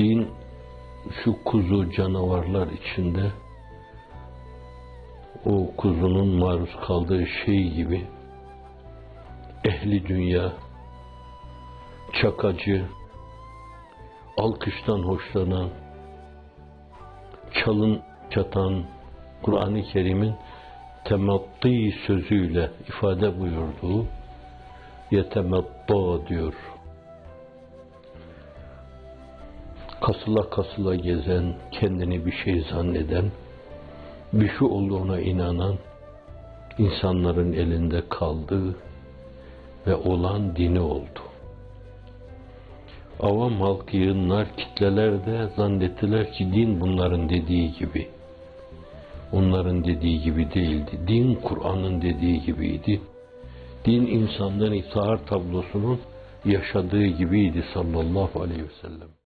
Din şu kuzu canavarlar içinde o kuzunun maruz kaldığı şey gibi ehli dünya, çakacı, alkıştan hoşlanan, çalın çatan Kur'an-ı Kerim'in tematти sözüyle ifade buyurduğu yetematta diyor. Kasıla kasıla gezen, kendini bir şey zanneden, bir şey olduğuna inanan insanların elinde kaldığı ve olan dini oldu. Avam halk yığınlar, kitleler de zannettiler ki din bunların dediği gibi. Onların dediği gibi değildi. Din Kur'an'ın dediği gibiydi. Din insanların iftihar tablosunun yaşadığı gibiydi sallallahu aleyhi ve sellem.